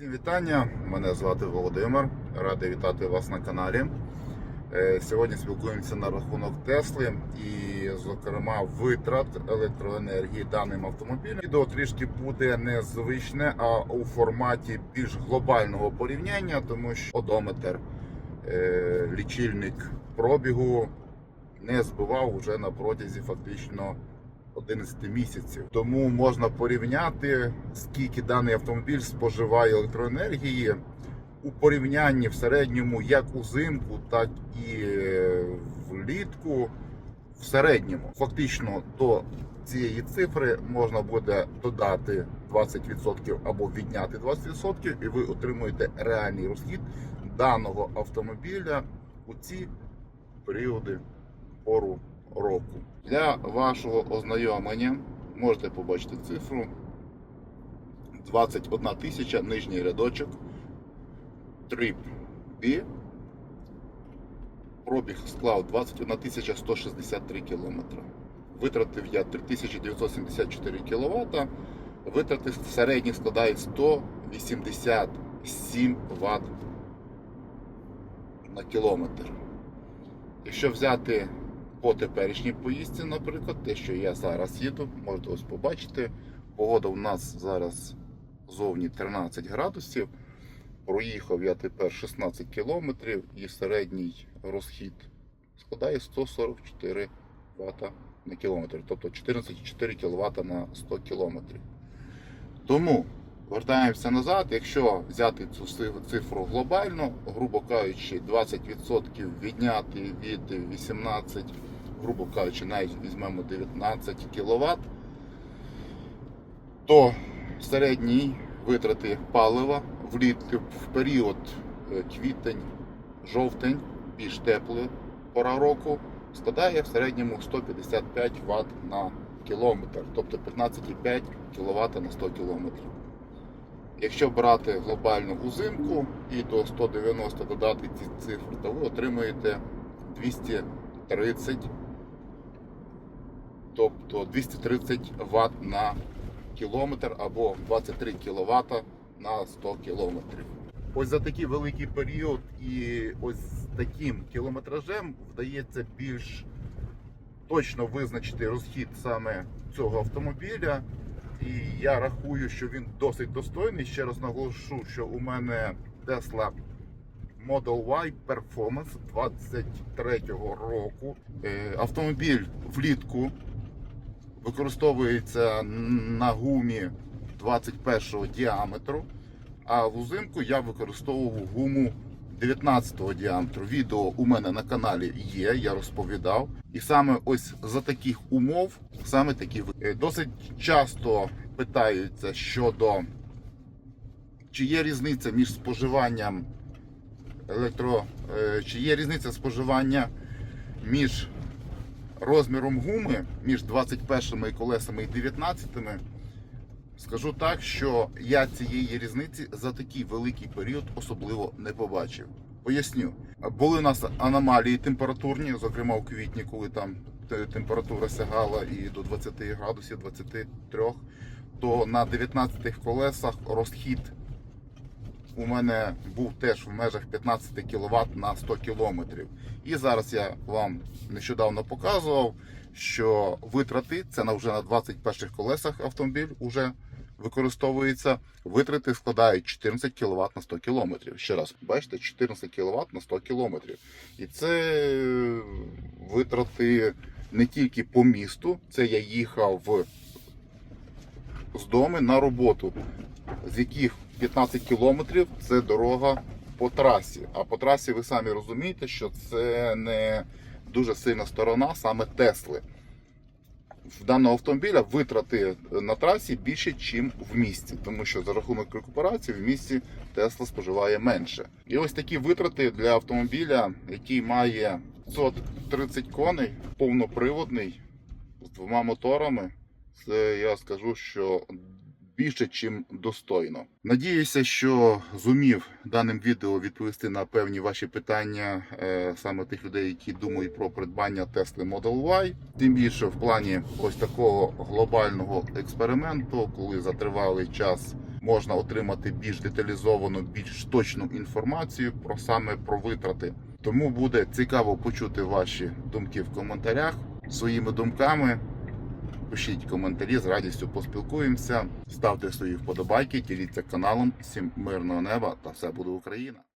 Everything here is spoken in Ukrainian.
Всім вітання! Мене звати Володимир. Радий вітати вас на каналі. Е, Сьогодні спілкуємося на рахунок Тесли і, зокрема, витрат електроенергії даним автомобілем. Відео трішки буде незвичне, а у форматі більш глобального порівняння, тому що одометр, е, лічильник пробігу не збивав вже на протязі фактично 11 місяців. Тому можна порівняти, скільки даний автомобіль споживає електроенергії у порівнянні в середньому як узимку, так і е, влітку. В середньому фактично до цієї цифри можна буде додати 20% або відняти 20%, і ви отримуєте реальний розхід даного автомобіля у ці періоди пору року. Для вашого ознайомлення можете побачити цифру 21 тисяча нижній рядочок. Тріп B. Пробіг склав 21 тисяча 163 кілометри. Витратив я 3974 кВт. Витрати середні складають 187 Вт на кілометр. Якщо взяти по теперішній поїздці, наприклад, те, що я зараз їду, можете ось побачити. Погода у нас зараз зовні 13 градусів. Проїхав я тепер 16 кілометрів і середній розхід складає 144 Вт на кілометр, тобто 14,4 кВт на 100 кілометрів. Тому вертаємося назад. Якщо взяти цю цифру глобально, грубо кажучи, 20% відняти від 18, грубо кажучи, навіть візьмемо 19 кВт, то середні витрати палива влітку в період е, квітень, жовтень, більш теплий пора року, складає в середньому 155 Вт на кілометр, тобто 15,5 кВт на 100 кілометрів. Якщо брати глобальну узимку і до 190 додати ці цифри, то ви отримаєте 230, тобто 230 Вт на кілометр або 23 кВт на 100 кілометрів. Ось за такий великий період і ось з таким кілометражем вдається більш точно визначити розхід саме цього автомобіля. І я рахую, що він досить достойний. Ще раз наголошу, що у мене Tesla Model Y Performance 23-го року. Е, Автомобіль влітку використовується на гумі 21-го діаметру, а в узимку я використовував гуму 19-го діаметру. Відео у мене на каналі є, я розповідав. І саме ось за таких умов, саме такі Е, досить часто питаються щодо чи є різниця між споживанням електро, е, чи є різниця споживання між розміром гуми між 21 колесами і 19. Скажу так, що я цієї різниці за такий великий період особливо не побачив. Поясню, були у нас аномалії температурні, зокрема у квітні, коли там температура сягала і до 20 градусів, 23, то на 19 колесах розхід у мене був теж в межах 15 кВт на 100 км. І зараз я вам нещодавно показував, що витрати це на вже на 21 колесах автомобіль уже використовується. Витрати складають 14 кВт на 100 км. Ще раз, бачите, 14 кВт на 100 км. І це е, витрати не тільки по місту, це я їхав з дому на роботу, з яких 15 кілометрів це дорога по трасі. А по трасі ви самі розумієте, що це не дуже сильна сторона саме Тесли. В даного автомобіля витрати на трасі більше, ніж в місті, тому що за рахунок рекуперації в місті Тесла споживає менше. І ось такі витрати для автомобіля, який має 530 коней, повноприводний, з двома моторами. Це я скажу, що більше, чим достойно. Надіюся, що зумів даним відео відповісти на певні ваші питання е, саме тих людей, які думають про придбання Tesla Model Y. Тим більше в плані ось такого глобального експерименту, коли за тривалий час можна отримати більш деталізовану, більш точну інформацію про саме про витрати. Тому буде цікаво почути ваші думки в коментарях своїми думками. Пишіть коментарі, з радістю поспілкуємося. Ставте свої вподобайки, діліться каналом. Всім мирного неба та все буде Україна!